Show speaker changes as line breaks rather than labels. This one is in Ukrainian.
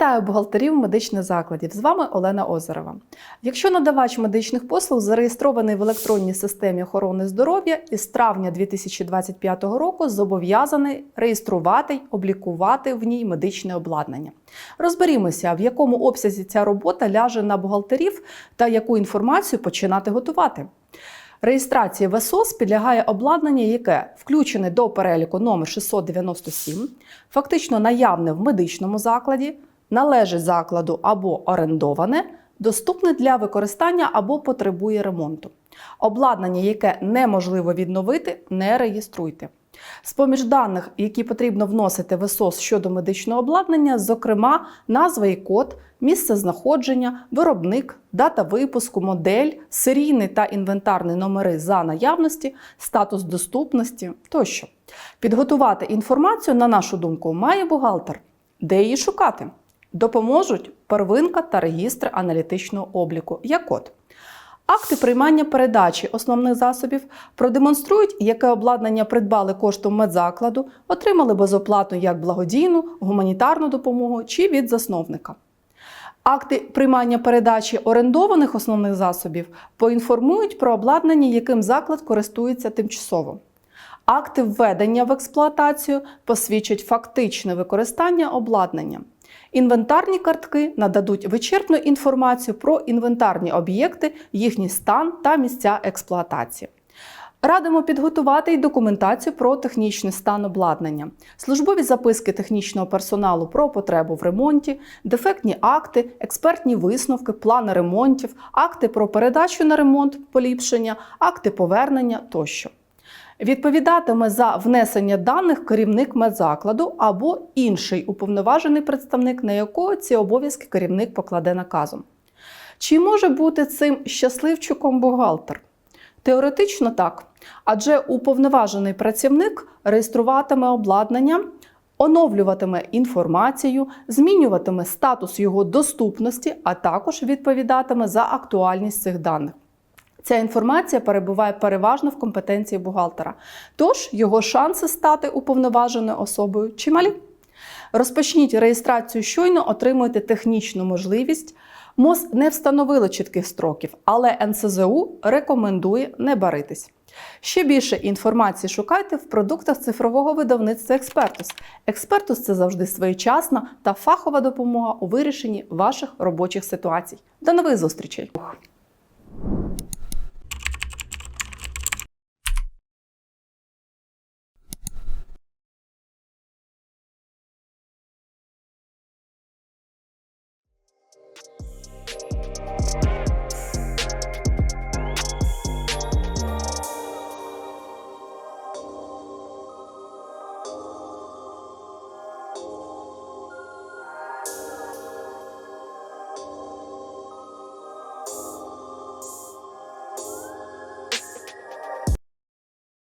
Вітаю бухгалтерів медичних закладів. З вами Олена Озерова. Якщо надавач медичних послуг зареєстрований в електронній системі охорони здоров'я із травня 2025 року зобов'язаний реєструвати й облікувати в ній медичне обладнання. Розберімося, в якому обсязі ця робота ляже на бухгалтерів та яку інформацію починати готувати. Реєстрації в ЕСОС підлягає обладнання, яке включене до переліку номер 697, фактично наявне в медичному закладі, належить закладу або орендоване, доступне для використання або потребує ремонту. Обладнання, яке неможливо відновити, не реєструйте. З-поміж даних, які потрібно вносити в ЕСОС щодо медичного обладнання, зокрема, назва і код, місце знаходження, виробник, дата випуску, модель, серійний та інвентарний номери за наявності, статус доступності тощо. Підготувати інформацію, на нашу думку, має бухгалтер. Де її шукати? Допоможуть первинка та регістр аналітичного обліку. Як код. Акти приймання передачі основних засобів продемонструють, яке обладнання придбали коштом медзакладу, отримали безоплатну як благодійну, гуманітарну допомогу чи від засновника. Акти приймання передачі орендованих основних засобів поінформують про обладнання, яким заклад користується тимчасово. Акти введення в експлуатацію посвідчать фактичне використання обладнання. Інвентарні картки нададуть вичерпну інформацію про інвентарні об'єкти, їхній стан та місця експлуатації. Радимо підготувати й документацію про технічний стан обладнання, службові записки технічного персоналу про потребу в ремонті, дефектні акти, експертні висновки, плани ремонтів, акти про передачу на ремонт, поліпшення, акти повернення тощо. Відповідатиме за внесення даних керівник медзакладу або інший уповноважений представник, на якого ці обов'язки керівник покладе наказом. Чи може бути цим щасливчиком бухгалтер? Теоретично так, адже уповноважений працівник реєструватиме обладнання, оновлюватиме інформацію, змінюватиме статус його доступності, а також відповідатиме за актуальність цих даних. Ця інформація перебуває переважно в компетенції бухгалтера, тож його шанси стати уповноваженою особою чималі. Розпочніть реєстрацію щойно, отримуєте технічну можливість. МОЗ не встановили чітких строків, але НСЗУ рекомендує не баритись. Ще більше інформації шукайте в продуктах цифрового видавництва Експертус. Експертус це завжди своєчасна та фахова допомога у вирішенні ваших робочих ситуацій. До нових зустрічей! you